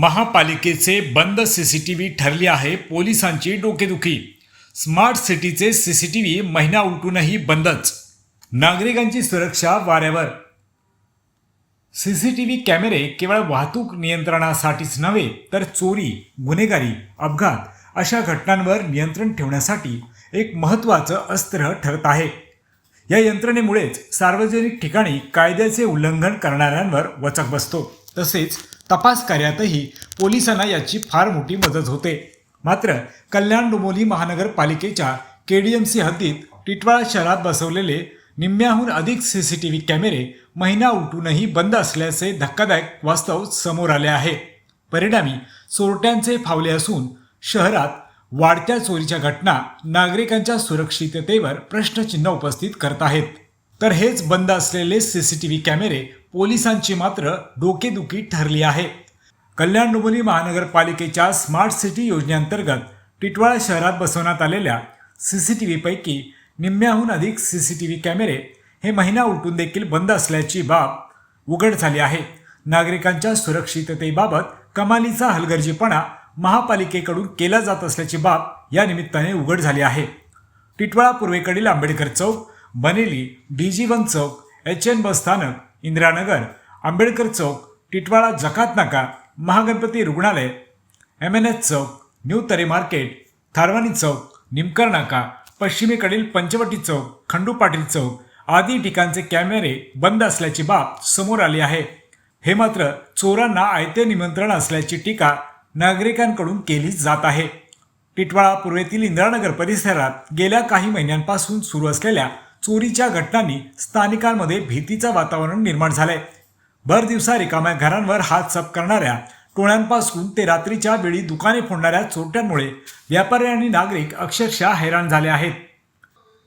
महापालिकेचे बंद C T V ठरली आहे पोलिसांची डोकेदुखी. स्मार्ट सिटीचे सी सी टी व्ही महिना उलटूनही बंदच. नागरिकांची सुरक्षा वाऱ्यावर. सी सी टी व्ही कॅमेरे केवळ वाहतूक नियंत्रणासाठीच नव्हे तर चोरी गुन्हेगारी अपघात अशा घटनांवर नियंत्रण ठेवण्यासाठी एक महत्त्वाचं अस्त्र ठरत आहे. या यंत्रणेमुळेच सार्वजनिक ठिकाणी कायद्याचे उल्लंघन करणाऱ्यांवर वचक बसतो. तसेच तपास कार्यातही पोलिसांना याची फार मोठी मदत होते. मात्र कल्याण डोंबिवली महानगरपालिकेच्या के डी एम सी हद्दीत टिटवाळा शहरात बसवलेले निम्म्याहून अधिक सी सी टी व्ही कॅमेरे महिना उठूनही बंद असल्याचे धक्कादायक वास्तव समोर आले आहे. परिणामी चोरट्यांचे फावले असून शहरात वाढत्या चोरीच्या घटना नागरिकांच्या सुरक्षिततेवर प्रश्नचिन्ह उपस्थित करत आहेत. तर हेच बंद असलेले सी सी टी व्ही कॅमेरे पोलिसांची मात्र डोकेदुखी ठरली आहे. कल्याण डोंबिवली महानगरपालिकेच्या स्मार्ट सिटी योजनेअंतर्गत टिटवाळा शहरात बसवण्यात आलेल्या सी सी टी व्हीपैकी निम्म्याहून अधिक सी सी टी व्ही कॅमेरे हे महिना उलटून देखील बंद असल्याची बाब उघड झाली आहे. नागरिकांच्या सुरक्षिततेबाबत कमालीचा हलगर्जीपणा महापालिकेकडून केला जात असल्याची बाब या निमित्ताने उघड झाली आहे. टिटवाळा पूर्वेकडील आंबेडकर चौक बनेली डी जी वन चौक एच एन बस स्थानक इंदिरानगर आंबेडकर चौक टिटवाळा जकात नाका महागणपती रुग्णालय एम एन एच चौक न्यू तरे मार्केट थारवानी चौक निमकर नाका पश्चिमेकडील पंचवटी चौक खंडू पाटील चौक आदी ठिकाणचे कॅमेरे बंद असल्याची बाब समोर आली आहे. हे मात्र चोरांना आयते निमंत्रण असल्याची टीका नागरिकांकडून केली जात आहे. टिटवाळा पूर्वेतील इंदिरानगर परिसरात गेल्या काही महिन्यांपासून सुरू असलेल्या चोरीच्या घटनांनी स्थानिकांमध्ये भीतीचं वातावरण निर्माण झालंय. भर दिवसा रिकाम्या घरांवर हात सप करणाऱ्या टोळ्यांपासून ते रात्रीच्या वेळी दुकाने फोडणाऱ्या चोरट्यांमुळे व्यापारी आणि नागरिक अक्षरशः हैराण झाले आहेत.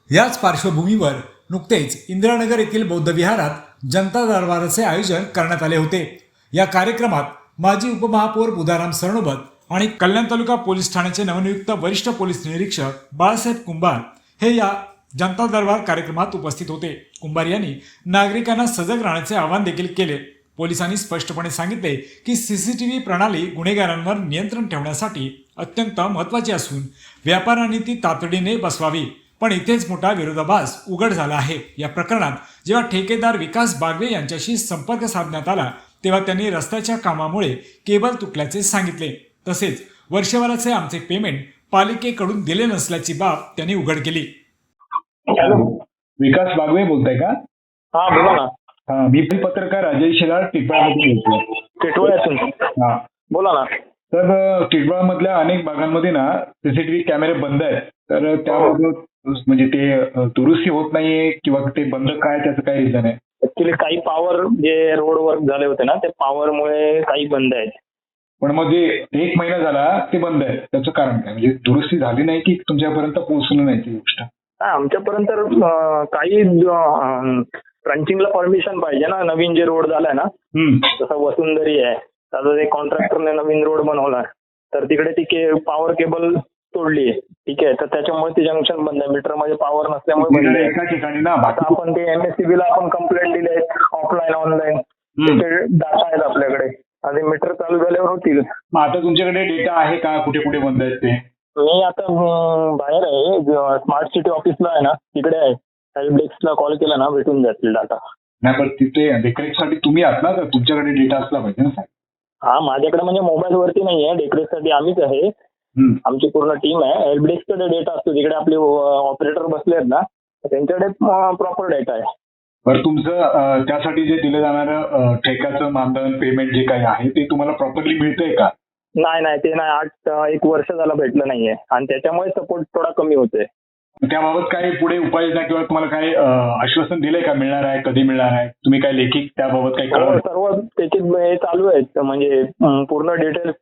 याच पार्श्वभूमीवर नुकतेच इंदिरानगर येथील बौद्ध विहारात जनता दरबाराचे आयोजन करण्यात आले होते. या कार्यक्रमात माजी उपमहापौर बुधाराम सरणोबत आणि कल्याण तालुका पोलीस ठाण्याचे नवनियुक्त वरिष्ठ पोलीस निरीक्षक बाळासाहेब कुंभार हे या जनता दरबार कार्यक्रमात उपस्थित होते. कुंभार यांनी नागरिकांना सजग राहण्याचे आवाहन देखील केले. पोलिसांनी स्पष्टपणे सांगितले की सीसीटीव्ही प्रणाली गुन्हेगारांवर नियंत्रण ठेवण्यासाठी अत्यंत महत्त्वाची असून व्यापाऱ्यांनी ती तातडीने बसवावी. पण इथेच मोठा विरोधाभास उघड झाला आहे. या प्रकरणात जेव्हा ठेकेदार विकास बागवे यांच्याशी संपर्क साधण्यात आला तेव्हा त्यांनी रस्त्याच्या कामामुळे केबल तुटल्याचे सांगितले. तसेच वर्षभराचे आमचे पेमेंट पालिकेकडून दिले नसल्याची बाब त्यांनी उघड केली. हॅलो. विकास बागवे बोलताय का? हा बोला ना. हा मी पण पत्रकार अजय शेलार टिटवाळमधून बोलतोय. टिटोळ्यातून हा. बोला ना. तर टिटवाळमधल्या अनेक भागांमध्ये ना सीसीटीव्ही कॅमेरे बंद आहेत. तर त्यामध्ये म्हणजे ते दुरुस्ती होत नाहीये किंवा ते बंद काय त्याचं काय रिझन आहे ऍक्च्युली काही पॉवर जे रोड वर्क झाले होते ना ते पॉवर मुळे काही बंद आहेत. पण मग जे एक महिना झाला ते बंद आहे त्याचं कारण काय? म्हणजे दुरुस्ती झाली नाही की तुमच्यापर्यंत पोहोचलं नाही ती गोष्ट. आमच्यापर्यंत काही ट्रंचिंगला परमिशन पाहिजे ना. नवीन जे रोड झालाय ना. जसं वसुंधरी आहे आता ते कॉन्ट्रॅक्टरने नवीन रोड बनवला तर तिकडे ती के पॉवर केबल तोडली आहे. ठीक आहे तर त्याच्यामुळे ते जंक्शन बंद आहे. मीटरमध्ये पॉवर नसल्यामुळे आहे. एका ठिकाणी ना आपण ते एमएससीबी ला आपण कंप्लेंट दिले ऑफलाईन ऑनलाईन डाटा आहेत आपल्याकडे. आणि मीटर चालू झाल्यावर होतील. मग आता तुमच्याकडे डेटा आहे का? कुठे कुठे बंद आहेत ते? मी आता बाहेर आहे. स्मार्ट सिटी ऑफिसला आहे ना तिकडे आहे. हेल्प डेस्कला कॉल केला ना भेटून जातील डाटा नाही पण तिथे देखरेखसाठी तुम्ही आहात ना? तर तुमच्याकडे डेटा असला पाहिजे ना साहेब. हा माझ्याकडे म्हणजे मोबाईल वरती नाही आहे डेकरेजसाठी आम्हीच आहे. आमची पूर्ण टीम आहे. हेल्प डेस्ककडे डेटा असतो. तिकडे आपले ऑपरेटर बसले आहेत ना त्यांच्याकडे प्रॉपर डेटा आहे. बरं तुमचं त्यासाठी जे दिलं जाणारं ठेक्याचं मानधन पेमेंट जे काही आहे ते तुम्हाला प्रॉपरली मिळतंय का? नाही नाही ते नाही. आठ एक वर्ष झालं भेटलं नाहीये. आणि त्याच्यामुळे सपोर्ट थोडा कमी होतोय. त्याबाबत काही पुढे उपाययोजना किंवा तुम्हाला काही आश्वासन दिलंय का? मिळणार आहे कधी मिळणार आहे? तुम्ही काय लेखी त्याबाबत काही हो, सर्व त्याचे हे चालू आहेत. म्हणजे पूर्ण डिटेल्स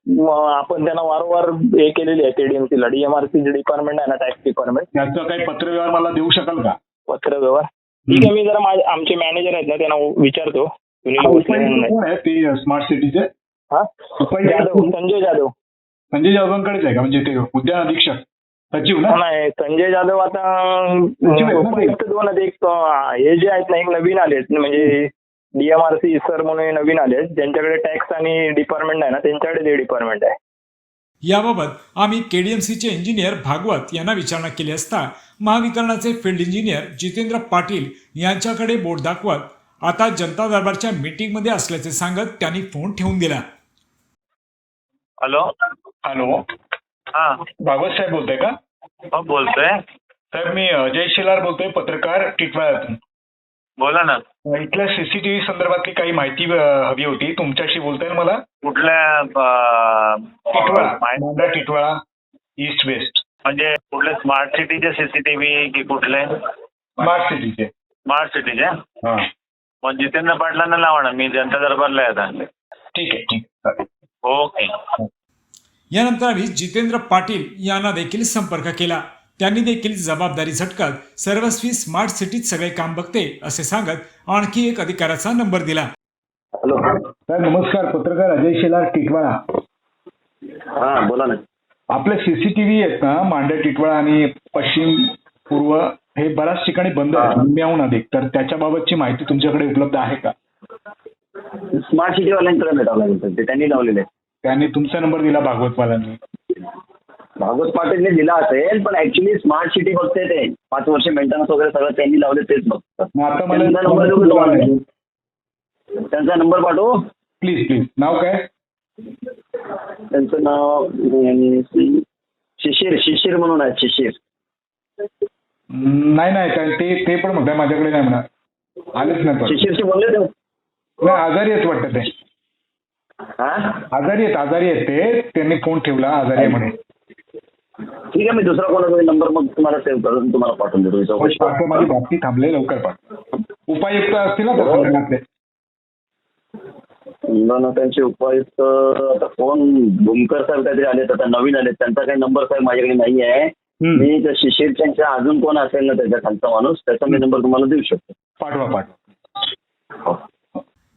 आपण त्यांना वारंवार हे केलेली आहे केडीएमसी ला. डीएमआरसी जे डिपार्टमेंट आहे ना टॅक्स डिपार्टमेंट त्याचं काही पत्रव्यवहार मला देऊ शकाल का? पत्र व्यवहार ठीक आहे मी जरा आमचे मॅनेजर आहेत ना त्यांना विचारतो. ते स्मार्ट सिटीचे हा? जाधव. संजय जाधव. संजय जाधवांकडेच आहे का? म्हणजे ते उद्यान अधीक्षक. सचिव ना? नाही संजय जाधव आता? उपायुक्त दोन आहेत. एक हे जे आहेत ना एक नवीन आले म्हणजे डीएमआरसी सर म्हणून नवीन आले ज्यांच्याकडे टॅक्स आणि डिपार्टमेंट आहे ना त्यांच्याकडे ते डिपार्टमेंट आहे. याबाबत आम्ही केडीएमसीचे इंजिनियर भागवत यांना विचारणा केली असता महावितरणाचे फील्ड इंजिनियर जितेंद्र पाटील यांच्याकडे बोट दाखवत आता जनता दरबारच्या मीटिंगमध्ये असल्याचे सांगत त्यांनी फोन ठेवून दिला. हॅलो? हॅलो. हा. भागवत साहेब बोलताय का? हो बोलतोय. साहेब मी अजय शिलार बोलतोय पत्रकार टिटवाळ्यातून. बोला ना. इथल्या सीसीटीव्ही संदर्भातली काही माहिती हवी होती. तुमच्याशी बोलता येईल मला? कुठल्या टिटवाळा. टिटवाळा ईस्ट वेस्ट म्हणजे कुठले स्मार्ट सिटीचे सीसीटीव्ही की कुठले? स्मार्ट सिटीचे स्मार्ट सिटीचे हा. मग जितेंद्र पाटलांना लावा ना. मी जनता दरबारला आहे आता ठीक आहे ठीक आहे. ओके. यानंतर आम्ही जितेंद्र पाटील यांना देखील संपर्क केला. त्यांनी देखील जबाबदारी झटकत सर्वस्वी स्मार्ट सिटीत सगळे काम बघते असे सांगत आणखी एक अधिकाऱ्याचा नंबर दिला. हॅलो. साहेब नमस्कार. पत्रकार अजय शिलार टिटवाळा. हा बोला ना. आपले सीसीटीव्ही आहेत ना मांडा टिटवाळा आणि पश्चिम पूर्व हे बऱ्याच ठिकाणी बंद आहेत. निम्म्याहून अधिक. तर त्याच्याबाबतची माहिती तुमच्याकडे उपलब्ध आहे का? स्मार्ट सिटी वाल्यांकडे भेटावं लागेल ते त्यांनी लावलेले त्यांनी तुमचा नंबर दिला भागवतवालांनी भागवत पाटीलने दिला असेल पण ऍक्च्युली स्मार्ट सिटी बघते ते. पाच वर्ष मेंटेनन्स वगैरे सगळं त्यांनी लावले तेच बघतात. आता मला त्यांचा नंबर देऊ तुम्हाला त्यांचा नंबर पाठवू? प्लीज प्लीज नाव काय? त्यांचं नाव अं, शिशिर शिशिर म्हणून आहे शिशिर. नाही नाही काय ते ते पण म्हणताय माझ्याकडे नाही म्हणा आलेच नाही शिशिरशी बोलले ते? नाही आजारी आहेत वाटतं ते. आजारी आहेत आजारी आहेत ते. त्यांनी फोन ठेवला आजारी आहे म्हणे ठीक आहे मी दुसरा कोणाचा नंबर मग तुम्हाला सेव्ह करून तुम्हाला पाठवून देतो. पाठवा, माझी बातमी थांबले लवकर पाठ उपायुक्त असतील ना त्या संघटनातले ना त्यांचे उपायुक्त आता कोण? भूमकर साहेब काहीतरी आलेत आता नवीन आलेत त्यांचा काही नंबर साहेब माझ्याकडे नाही आहे. मी त्या शिशिर त्यांच्या अजून कोण असेल ना त्याच्या खालचा माणूस त्याचा मी नंबर तुम्हाला देऊ शकतो. पाठवा पाठवा.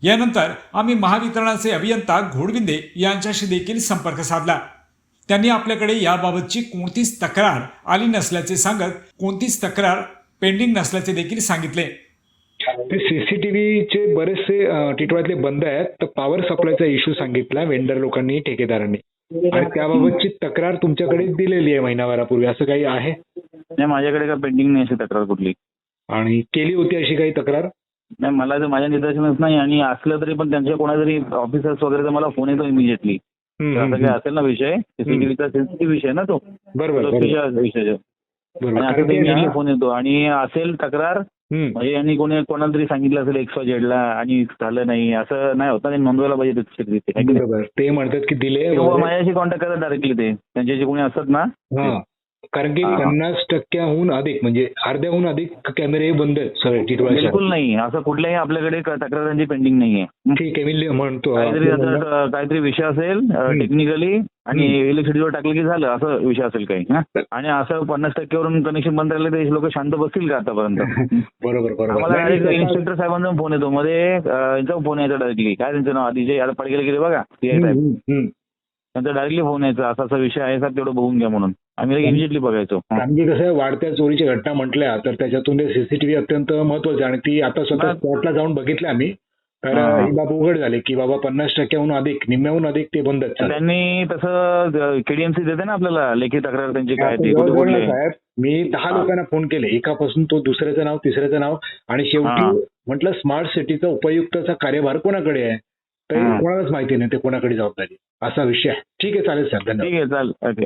यानंतर आम्ही महावितरणाचे अभियंता घोडविंदे यांच्याशी देखील संपर्क साधला. त्यांनी आपल्याकडे याबाबतची कोणतीच तक्रार आली नसल्याचे सांगत कोणतीच तक्रार पेंडिंग नसल्याचे देखील सांगितले. ते सीसीटीव्हीचे बरेचसे टिटवाळ्यातले बंद आहेत. तर पॉवर सप्लायचा इश्यू सांगितला वेंडर लोकांनी ठेकेदारांनी. आणि त्याबाबतची तक्रार तुमच्याकडे दिलेली आहे महिनाभरापूर्वी. असं काही आहे? नाही माझ्याकडे काय पेंडिंग नाही अशी तक्रार कुठली. आणि केली होती अशी काही तक्रार? नाही मला तर माझ्या निदर्शनच नाही आणि असलं तरी पण त्यांच्या कोणातरी ऑफिसर्स वगैरे मला फोन येतो इमिजिएटली असं काय असेल ना विषय सीसीटीव्हीचा सेन्सिटिव्ह विषय ना तो. बरोबर आणि फोन येतो. आणि असेल तक्रार म्हणजे यांनी कोणी कोणाला तरी सांगितलं असेल एक्स जेडला आणि झालं नाही असं नाही होत नोंदवायला पाहिजे ते म्हणतात की दिले माझ्याशी कॉन्टॅक्ट करा डायरेक्टली ते. त्यांचे जे कोणी असतात ना कारण की. पन्नास टक्क्याहून अधिक म्हणजे अर्ध्याहून अधिक कॅमेरे बंद आहेत सगळे टिटवाळ्याच्या बिलकुल नाही. असं कुठल्याही आपल्याकडे तक्रारांची पेंडिंग नाहीये. ठीक आहे मी म्हणतो. काहीतरी विषय असेल. टेक्निकली आणि इलेक्ट्रिसिटीवर टाकलं की झालं असं विषय असेल काही? आणि असं पन्नास टक्क्यावरून कनेक्शन बंद राहिलं तर लोक शांत बसतील का आतापर्यंत? बरोबर बरोबर. इन्स्पेक्टर साहेबांचा फोन येतो. मध्ये यांचा फोन यायचा डायरेक्टली काय त्यांचं नाव? आधी जे आता पडगेला गेले बघा ते. त्यांचा डायरेक्टली फोन यायचा. असा असा विषय आहे साहेब तेवढं बघून घ्या म्हणून. आम्ही इमिजिएटली बघायचो. कारण की कसं वाढत्या चोरीच्या घटना म्हटल्या तर त्याच्यातून सीसीटीव्ही अत्यंत महत्त्वाचे आणि ती आता स्वतः. स्पॉटला जाऊन बघितले आम्ही तर हा. बाब उघड झाली की बाबा पन्नास टक्क्याहून अधिक निम्म्याहून अधिक ते बंद. त्यांनी तसं केडीएमसी देते ना आपल्याला लेखी तक्रार त्यांची काय साहेब मी दहा. लोकांना फोन केले एकापासून तो दुसऱ्याचं नाव तिसऱ्याचं नाव आणि. शेवटी म्हटलं स्मार्ट सिटीचा उपयुक्तचा कार्यभार कोणाकडे आहे तर. कोणालाच माहिती नाही ते कोणाकडे जबाबदारी असा विषय आहे ठीक आहे चालेल सर धन्यवाद ठीक आहे चाल ओके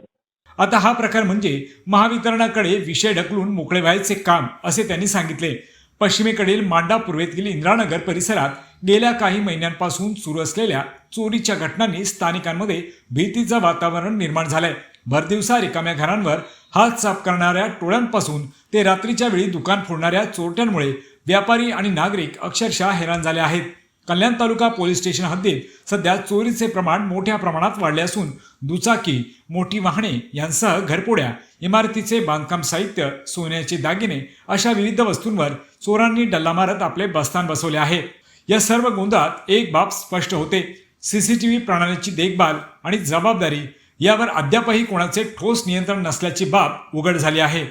आता हा प्रकार म्हणजे महावितरणाकडे विषय ढकलून मोकळे व्हायचे काम असे त्यांनी सांगितले. पश्चिमेकडील मांडा पूर्वेतील इंद्रानगर परिसरात गेल्या काही महिन्यांपासून सुरू असलेल्या चोरीच्या घटनांनी स्थानिकांमध्ये भीतीचं वातावरण निर्माण झालंय. भरदिवसा रिकाम्या घरांवर हात साफ करणाऱ्या टोळ्यांपासून ते रात्रीच्या वेळी दुकान फोडणाऱ्या चोरट्यांमुळे व्यापारी आणि नागरिक अक्षरशः हैराण झाले आहेत. कल्याण तालुका पोलीस स्टेशन हद्दीत सध्या चोरीचे प्रमाण मोठ्या प्रमाणात वाढले असून दुचाकी मोठी वाहने यांसह घरपोड्या इमारतीचे बांधकाम साहित्य सोन्याचे दागिने अशा विविध वस्तूंवर चोरांनी डल्ला मारत आपले बस्तान बसवले आहे. या सर्व गोंधळात एक बाब स्पष्ट होते. सीसीटीव्ही प्रणालीची देखभाल आणि जबाबदारी यावर अद्यापही कोणाचे ठोस नियंत्रण नसल्याची बाब उघड झाली आहे.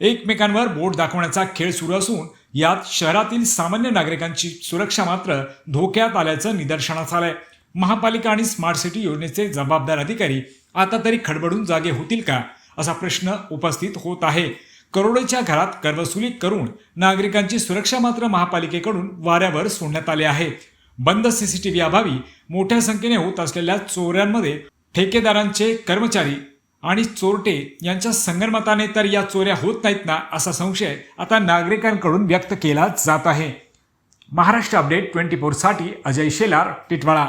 एकमेकांवर बोट दाखवण्याचा खेळ सुरू असून यात शहरातील सामान्य नागरिकांची सुरक्षा मात्र धोक्यात आल्याचं निदर्शनास आलंय. महापालिका आणि स्मार्ट सिटी योजनेचे जबाबदार अधिकारी आता तरी खडबडून जागे होतील का असा प्रश्न उपस्थित होत आहे. करोडोच्या घरात करवसुली करून नागरिकांची सुरक्षा मात्र महापालिकेकडून वाऱ्यावर सोडण्यात आले आहे. बंद सीसीटीव्ही अभावी मोठ्या संख्येने होत असलेल्या चोऱ्यांमध्ये ठेकेदारांचे कर्मचारी आणि चोरटे यांच्या संगनमताने तर या चोऱ्या होत नाहीत ना असा संशय आता नागरिकांकडून व्यक्त केला जात आहे. महाराष्ट्र अपडेट ट्वेंटी फोरसाठी अजय शेलार टिटवाळा